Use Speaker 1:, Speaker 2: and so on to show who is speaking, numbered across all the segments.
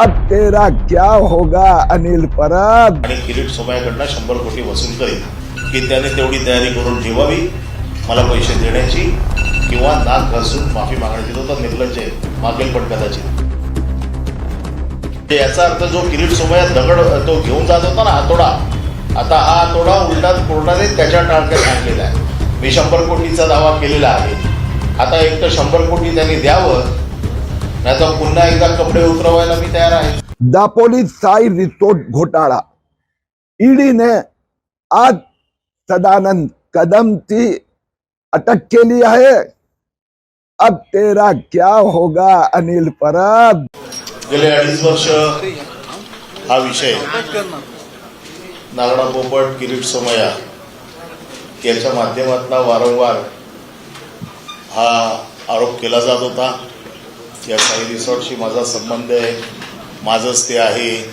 Speaker 1: अब तेरा क्या होगा अनिल परब?
Speaker 2: आणि किरीट सोमयाकडनं शंभर कोटी वसूल करेल की त्याने तेवढी तयारी करून ठेवावी मला पैसे देण्याची किंवा नाक घासून माफी मागण्याची तो तर निर्लज्ज आहे. मागेल पण कदाचित. ते याचा अर्थ जो किरीट सोमया दगड तो घेऊन जात होता ना हातोडा आता हा हातोडा उलटा कोर्टाने त्याच्या टाळक्यात आणलेला आहे. मी शंभर कोटीचा दावा केलेला आहे. आता एक तर शंभर कोटी त्यांनी द्यावं नाही पुन्हा एकदा कपडे उतरवायला मी तयार आहे.
Speaker 1: दापोली साई रिसोर्ट घोटाळा. ईडी ने आज सदानंद कदम ची अटक केली आहे. अब तेरा क्या होगा अनिल परब?
Speaker 2: गेले अडीच वर्ष हा विषय. नागडा पोपट किरीट सोमया याच्या माध्यमातून वारंवार हा आरोप केला जात होता. या साई रिसॉर्टशी माझा संबंध आहे माझंच ते आहे.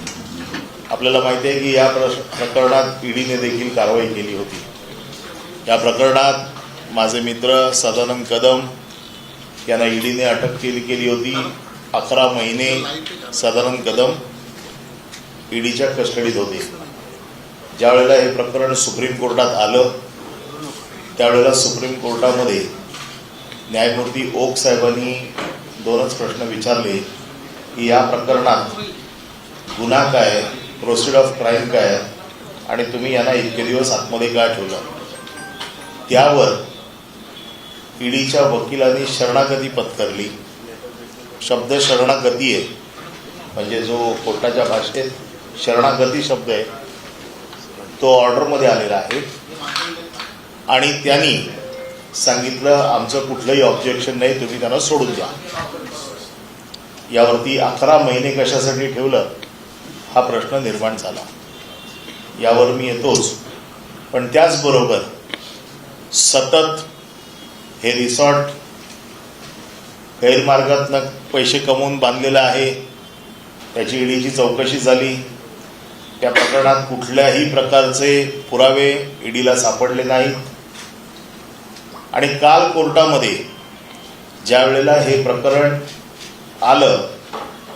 Speaker 2: आपल्याला माहिती आहे की या प्रश प्रकरणात ईडीने देखील कारवाई केली होती. या प्रकरणात माझे मित्र सदानंद कदम यांना ईडीने अटक केली केली होती. अकरा महिने सदानंद कदम ईडीच्या कस्टडीत होते. ज्यावेळेला हे प्रकरण सुप्रीम कोर्टात आलं त्यावेळेला सुप्रीम कोर्टामध्ये न्यायमूर्ती ओक साहेबांनी दोनच प्रश्न विचारले की या प्रकरणात गुन्हा काय प्रोसिड ऑफ क्राईम काय? आणि तुम्ही यांना इतके दिवस आतमध्ये का ठेवलं? त्यावर ईडीच्या वकिलांनी शरणागती पत्करली. शब्द शरणागती आहे. म्हणजे जो कोर्टाच्या भाषेत शरणागती शब्द आहे. तो ऑर्डरमध्ये आलेला आहे. आणि त्यांनी सांगितलं आमचं कुठलंही ऑब्जेक्शन नाही तुम्ही त्यांना सोडून द्या. यावरती अकरा महिने कशासाठी ठेवलं हा प्रश्न निर्माण झाला. यावर मी येतोच. पण त्याचबरोबर सतत हे रिसॉर्ट गैरमार्गातनं पैसे कमवून बांधलेलं आहे. त्याची ईडीची चौकशी झाली. त्या प्रकरणात कुठल्याही प्रकारचे पुरावे ईडीला सापडले नाहीत. आणि काल कोर्टामध्ये ज्या वेळेला हे प्रकरण आलं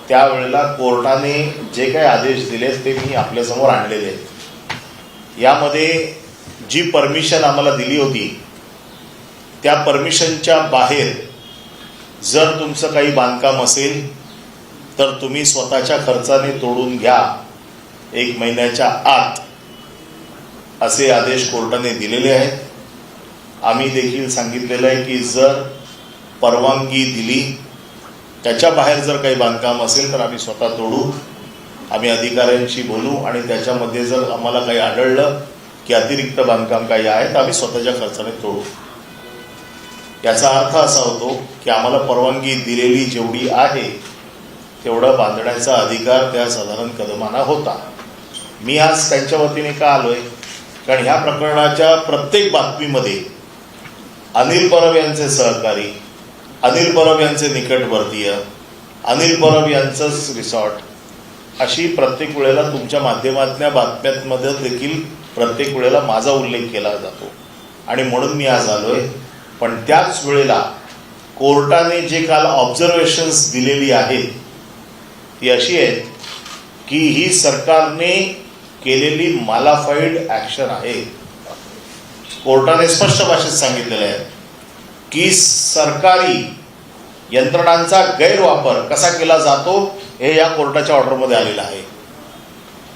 Speaker 2: त्यावेळेला कोर्टाने जे काही आदेश दिलेत ते मी आपल्यासमोर आणलेले आहेत. यामध्ये जी परमिशन आम्हाला दिली होती त्या परमिशनच्या बाहेर जर तुमचं काही बांधकाम असेल तर तुम्ही स्वतःच्या खर्चाने तोडून घ्या एक महिन्याच्या आत असे आदेश कोर्टाने दिलेले आहेत. आम्ही देखील सांगितलेलं आहे की जर परवानगी दिली त्याच्या बाहेर जर काही बांधकाम असेल तर आम्ही स्वतः तोडू आम्ही अधिकाऱ्यांशी बोलू आणि त्याच्यामध्ये जर आम्हाला काही आढळलं की अतिरिक्त बांधकाम काही आहे तर आम्ही स्वतःच्या खर्चाने तोडू. याचा अर्थ असा होतो की आम्हाला परवानगी दिलेली जेवढी आहे तेवढं बांधण्याचा अधिकार त्या साधारण कदमांना होता. मी आज त्यांच्या वतीने का आलोय? कारण ह्या प्रकरणाच्या प्रत्येक बातमीमध्ये अनिल परब यांचे सहकारी अनिल परब यांचे निकटवर्तीय अनिल परब यांचंच रिसॉर्ट अशी प्रत्येक वेळेला तुमच्या माध्यमातल्या बातम्यांमध्ये देखील प्रत्येक वेळेला माझा उल्लेख केला जातो. आणि म्हणून मी आज आलोय. पण त्याच वेळेला कोर्टाने जे काल ऑब्झर्वेशन्स दिलेली आहेत ती अशी आहेत की ही सरकारने केलेली मालाफाईड ॲक्शन आहे. कोर्टाने स्पष्ट भाषेत सांगितलेलं आहे की सरकारी यंत्रणांचा गैरवापर कसा केला जातो हे या कोर्टाच्या ऑर्डरमध्ये आलेलं आहे.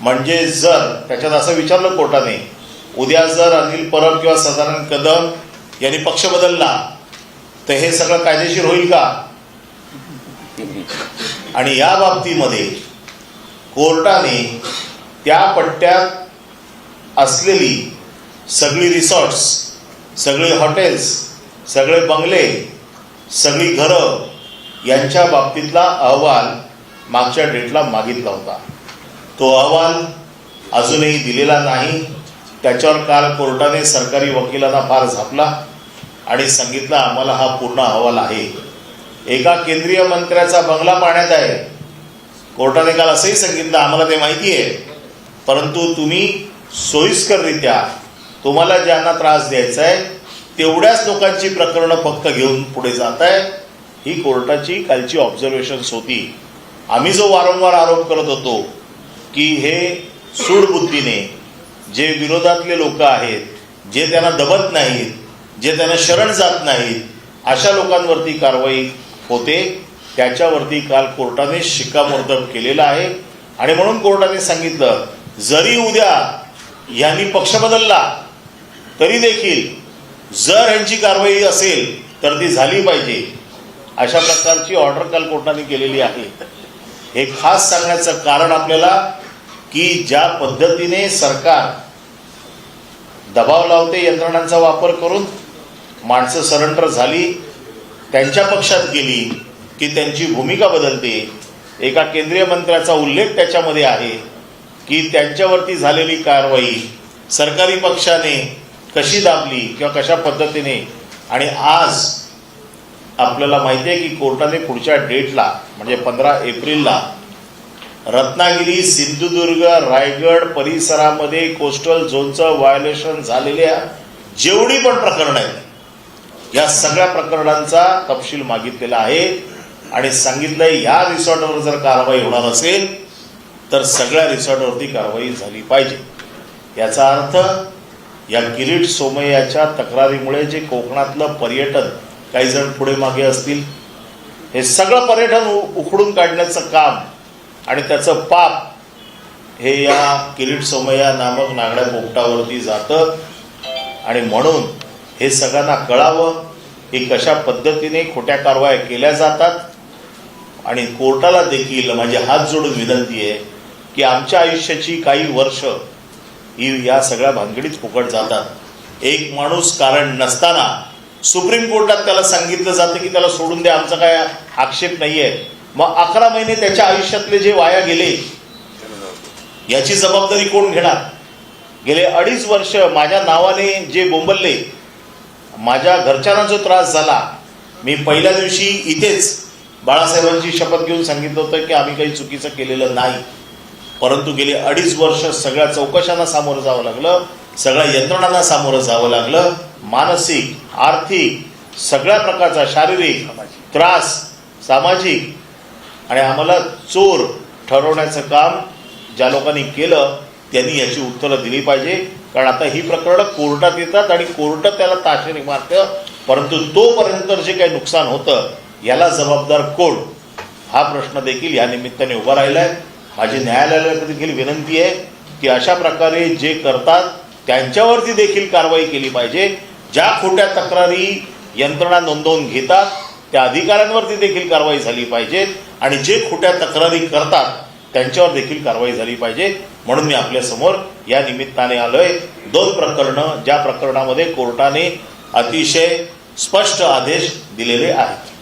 Speaker 2: म्हणजे जर त्याच्यात असं विचारलं कोर्टाने उद्या जर अनिल परब किंवा सदानंद कदम यांनी पक्ष बदलला तर हे सगळं कायदेशीर होईल का? आणि या बाबतीमध्ये कोर्टाने त्या पट्ट्यात असलेली सगळी रिसॉर्ट्स सगळी हॉटेल्स सगळे बंगले सगळी घरं यांच्या बाबतीतला अहवाल मागच्या डेटला मागितला होता. तो अहवाल अजूनही दिलेला नाही. त्याच्यावर काल कोर्टाने सरकारी वकिलांना फार झापला आणि सांगितलं आम्हाला हा पूर्ण अहवाल आहे. एका केंद्रीय मंत्र्याचा बंगला पाण्यात आहे. कोर्टाने काल असंही सांगितलं आम्हाला ते माहिती आहे. परंतु तुम्ही सोयीस्कररित्या तुम्हाला ज्यांना त्रास द्यायचा आहे तेवढ्याच लोकांची प्रकरणं फक्त घेऊन पुढे जात आहे ही कोर्टाची कालची ऑब्झर्वेशन्स होती. आम्ही जो वारंवार आरोप करत होतो की हे सूडबुद्धीने जे विरोधातले लोक आहेत जे त्यांना दबत नाहीत जे त्यांना शरण जात नाहीत अशा लोकांवरती कारवाई होते. त्याच्यावरती काल कोर्टाने शिक्कामोर्तब केलेला आहे. आणि म्हणून कोर्टाने सांगितलं जरी उद्या यांनी पक्ष बदलला तरी देखील जर यांची कारवाई असेल तर ती झाली पाहिजे. अशा प्रकारची ऑर्डर काल कोर्टाने केलेली आहे. हे खास सांगण्याचं कारण आपल्याला की ज्या पद्धतीने सरकार दबाव लावते यंत्रणांचा वापर करून माणसं सरेंडर झाली त्यांच्या पक्षात गेली की त्यांची भूमिका बदलते. एका केंद्रीय मंत्र्याचा उल्लेख त्याच्यामध्ये आहे की त्यांच्यावरती झालेली कारवाई सरकारी पक्षाने कशी दाबली किंवा कशा पद्धतीने? आणि आज आपल्याला माहिती आहे की कोर्टाने पुढच्या डेटला म्हणजे पंधरा एप्रिलला रत्नागिरी सिंधुदुर्ग रायगड परिसरामध्ये कोस्टल झोनचं व्हायोलेशन झालेल्या जेवढी पण प्रकरणं आहेत या सगळ्या प्रकरणांचा तपशील मागितलेला आहे. आणि सांगितलंय या रिसॉर्टवर जर कारवाई होणार असेल तर सगळ्या रिसॉर्टवरती कारवाई झाली पाहिजे. याचा अर्थ या किरीट सोमय्याच्या तक्रारीमुळे जे कोकणातलं पर्यटन काही जण पुढे मागे असतील हे सगळं पर्यटन उ- उखडून काढण्याचं काम आणि त्याचं पाप हे या किरीट सोमय्या नामक नागड्या पोपटावरती जातं. आणि म्हणून हे सगळ्यांना कळावं की कशा पद्धतीने खोट्या कारवाया केल्या जातात. आणि कोर्टाला देखील माझी हात जोडून विनंती आहे की आमच्या आयुष्याची काही वर्ष ही या सगळ्या भानगडीत फुकट जातात. एक माणूस कारण नसताना सुप्रीम कोर्टात त्याला सांगितलं जातं की त्याला सोडून द्या आमचा काय आक्षेप नाही आहे मग अकरा महिने त्याच्या आयुष्यातले जे वाया गेले याची जबाबदारी कोण घेणार? गेले अडीच वर्ष माझ्या नावाने जे बोंबलले माझ्या घरच्यांना जो त्रास झाला मी पहिल्या दिवशी इथेच बाळासाहेबांची शपथ घेऊन सांगितलं होतं की आम्ही काही चुकीचं केलेलं नाही. परंतु गेली अडीच वर्ष सगळ्या चौकशांना सामोरं जावं लागलं सगळ्या यंत्रणांना सामोरं जावं लागलं. मानसिक आर्थिक सगळ्या प्रकारचा शारीरिक त्रास सामाजिक. आणि आम्हाला चोर ठरवण्याचं काम ज्या लोकांनी केलं त्यांनी याची उत्तरं दिली पाहिजे. कारण आता ही प्रकरणं कोर्टात येतात आणि कोर्ट त्याला ताशेने मारतं. परंतु तोपर्यंत जे काही नुकसान होतं याला जबाबदार कोण? हा प्रश्न देखील या निमित्ताने उभा राहिला आहे माझी न्यायालयाला देखील विनंती आहे की अशा प्रकारे जे करतात त्यांच्यावरती देखील कारवाई केली पाहिजे. ज्या खोट्या तक्रारी यंत्रणा नोंदवून घेतात त्या अधिकाऱ्यांवरती देखील कारवाई झाली पाहिजे. आणि जे खोट्या तक्रारी करतात त्यांच्यावर देखील कारवाई झाली पाहिजे. म्हणून मी आपल्यासमोर या निमित्ताने आलोय. दोन प्रकरणं ज्या प्रकरणामध्ये कोर्टाने अतिशय स्पष्ट आदेश दिलेले आहेत.